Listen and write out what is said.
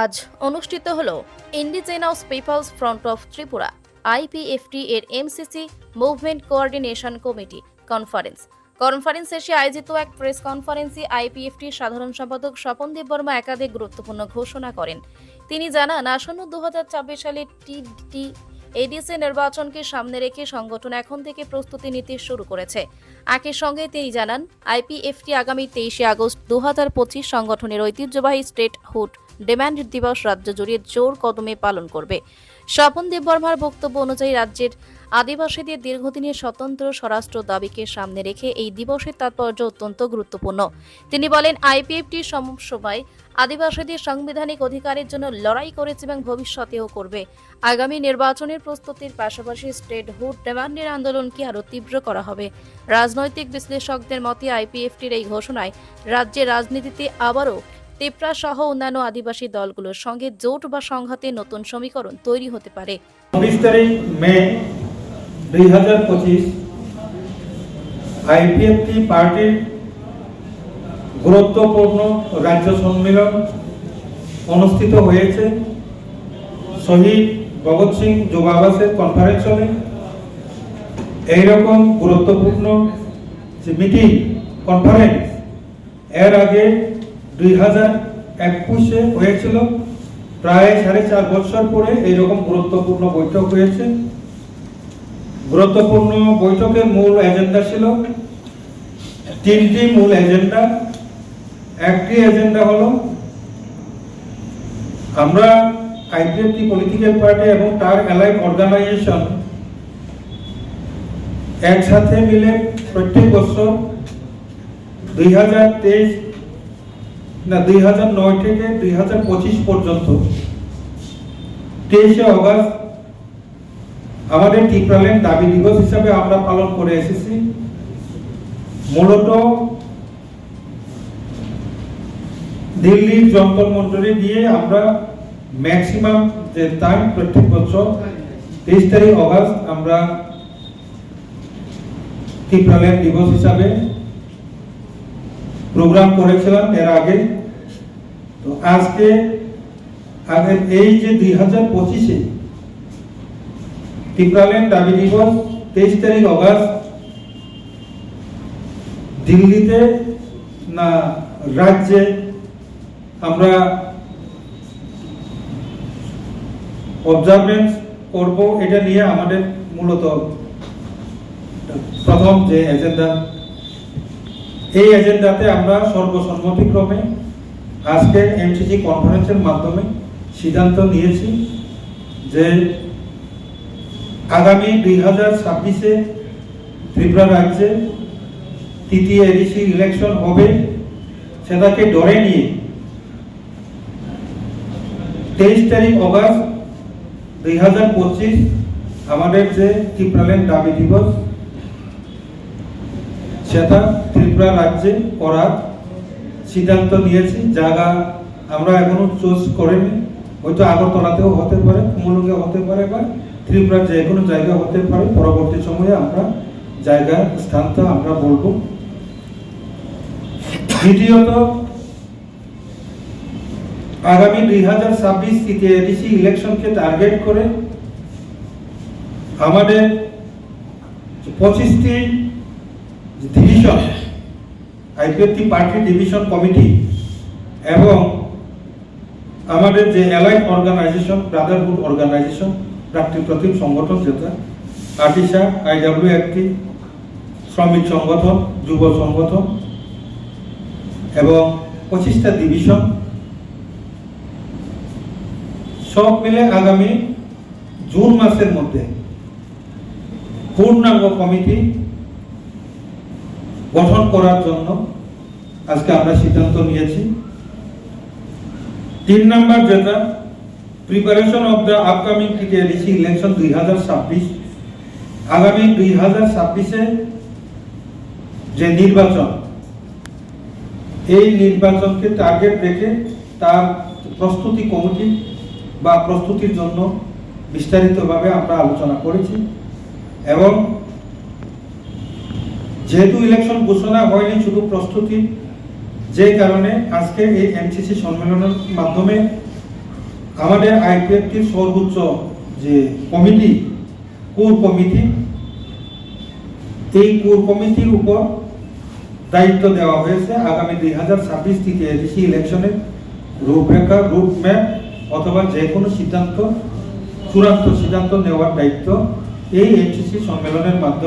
আজ অনুষ্ঠিত হল indigenous peoples front of Tripura IPFT এর MCC movement coordination committee conference conference শেষে আয়োজিত এক প্রেস কনফারেন্সে আইপিএফটি সাধারণ সম্পাদক স্বপন দেববর্মা একাধিক গুরুত্বপূর্ণ ঘোষণা করেন। তিনি জানান, আসন্ন দু সালে টি এডিসি নির্বাচনকে সামনে রেখে সংগঠন এখন থেকে প্রস্তুতি নিতে শুরু করেছে। একই সঙ্গে তিনি জানান আইপিএফটি আগামী তেইশে আগস্ট দু হাজার পঁচিশ সংগঠনের ঐতিহ্যবাহী স্টেট হুড ডিমান্ড দিবস রাজ্য জুড়ে জোর কদমে পালন করবে। স্বপন দেববর্মার বক্তব্য অনুযায়ী রাজ্যের আদিবাসীদের দীর্ঘদিনের স্বতন্ত্র স্বরাষ্ট্র দাবিকে সামনে রেখে এই দিবসের তাৎপর্য অত্যন্ত গুরুত্বপূর্ণ। তিনি বলেন, আইপিএফটি সময় আদিবাসীদের সাংবিধানিক অধিকারের জন্য লড়াই করেছে এবং ভবিষ্যতেও করবে। আগামী নির্বাচনের প্রস্তুতির পাশাপাশি স্টেট হুড ডিমান্ডের আন্দোলনকে আরও তীব্র করা হবে। রাজনৈতিক বিশ্লেষকদের মতে, আইপিএফটির এই ঘোষণায় রাজ্যের রাজনীতিতে আবারও তেপরা সহ অন্যান্য আদিবাসী দলগুলোর সঙ্গে জোট বা সংঘাতের নতুন সমীকরণ তৈরি হতে পারে। চব্বিশ তারিখ, মে দুই হাজার পঁচিশ আইপিএফটি পার্টির গুরুত্বপূর্ণ রাজ্য সম্মেলন অনুষ্ঠিত হয়েছে। শহীদ ভগৎ সিং যুব আবাসের কনফারেন্স হলে এইরকম গুরুত্বপূর্ণ যে মিটিং কনফারেন্স এর আগে দুই হাজার একুশে হয়েছিল। প্রায় সাড়ে চার বছর পরে এইরকম গুরুত্বপূর্ণ বৈঠক হয়েছে। গুরুত্বপূর্ণ বৈঠকের মূল এজেন্ডা ছিল তিনটি মূল এজেন্ডা। একটি এজেন্ডা হলো, আমরা আইপিএফটি পলিটিক্যাল পার্টি এবং তার অ্যালাইড অর্গানাইজেশন একসাথে মিলে প্রত্যেক বছর দুই হাজার তেইশ না, দুই হাজার নয় থেকে দুই হাজার পঁচিশ পর্যন্ত। তেইশে অগস্ট আমাদের টিপ্রালেন দাবি দিবস হিসাবে আমরা পালন করে এসেছি। মূলত দিল্লির যন্তর মন্ত্রে দিয়ে আমরা ম্যাক্সিমাম যে টাইম প্রত্যেক বছর তেইশ তারিখ অগস্ট আমরা টিপ্রালেন দিবস হিসাবে প্রোগ্রাম করেছিলাম এর আগে। তো আজকে আগের এই যে দুই হাজার পঁচিশে টিপ্রালেন দাবি দিবস, তেইশ তারিখ অগস্ট, দিল্লিতে না রাজ্যে আমরা অবজারভেন্স করব, এটা নিয়ে আমাদের মূলত প্রথম যে এজেন্ডা এই এজেন্ডাতে আমরা সর্বসম্মতিক্রমে আজকের এমসিসি কনফারেন্সের মাধ্যমে সিদ্ধান্ত নিয়েছি যে আগামী দুই হাজার ছাব্বিশে ত্রিপুরা রাজ্যে তৃতীয় এডিসি ইলেকশন হবে সেটাকে ডরে নিয়ে তেইশ তারিখ অগাস্ট দুই হাজার পঁচিশ আমাদের যে ত্রিপুরাল্যান্ড দাবি দিবস সেটা ত্রিপুরা রাজ্যে করার সিদ্ধান্ত নিয়েছি। জায়গা আমরা এখনও চুজ করিনি। হয়তো আগরতলাতেও হতে পারে কুমলুঙ্গে হতে পারে বা ত্রিপুরার যে কোনো জায়গা হতে পারে। পরবর্তী সময়ে আমরা জায়গা, স্থানটা আমরা বলব। দ্বিতীয়ত, আগামী দুই হাজার ছাব্বিশ তৃতীয় এডিসি ইলেকশনকে টার্গেট করে আমাদের পঁচিশটি division IPFT party division committee এবং আমাদের যে অ্যালাইড অর্গানাইজেশন ব্রাদারহুড অর্গানাইজেশন প্রাকৃতিক সংগঠন যেটা আর্টিসা আইডাব্লিউ একটি শ্রমিক সংগঠন, যুব সংগঠন এবং পঁচিশটা ডিভিশন সব মিলে আগামী জুন মাসের মধ্যে পূর্ণাঙ্গ কমিটি গঠন করার জন্য আজকে আমরা সিদ্ধান্ত নিয়েছি। তিন নাম্বার যেটা preparation of the upcoming TTRDC election দুই হাজার ছাব্বিশ। আগামী দুই হাজার ছাব্বিশে যে নির্বাচন, এই নির্বাচনকে টার্গেট রেখে তার প্রস্তুতি কমিটি বা প্রস্তুতির জন্য বিস্তারিতভাবে আমরা আলোচনা করেছি এবং যেহেতু ইলেকশন ঘোষণা হয়নি, শুধু প্রস্তুতি, যে কারণে আজকে এই এমসিসি সম্মেলনের মাধ্যমে আমাদের আইপিএফটির সর্বোচ্চ যে কমিটি, কোর কমিটি, এই কোর কমিটির উপর দায়িত্ব দেওয়া হয়েছে আগামী দুই হাজার ছাব্বিশ থেকে এডিসি ইলেকশনের রূপরেখা রুটম্যাপ অথবা যে কোনো সিদ্ধান্ত, চূড়ান্ত সিদ্ধান্ত নেওয়ার দায়িত্ব এই এমসিসি সম্মেলনের মাধ্যমে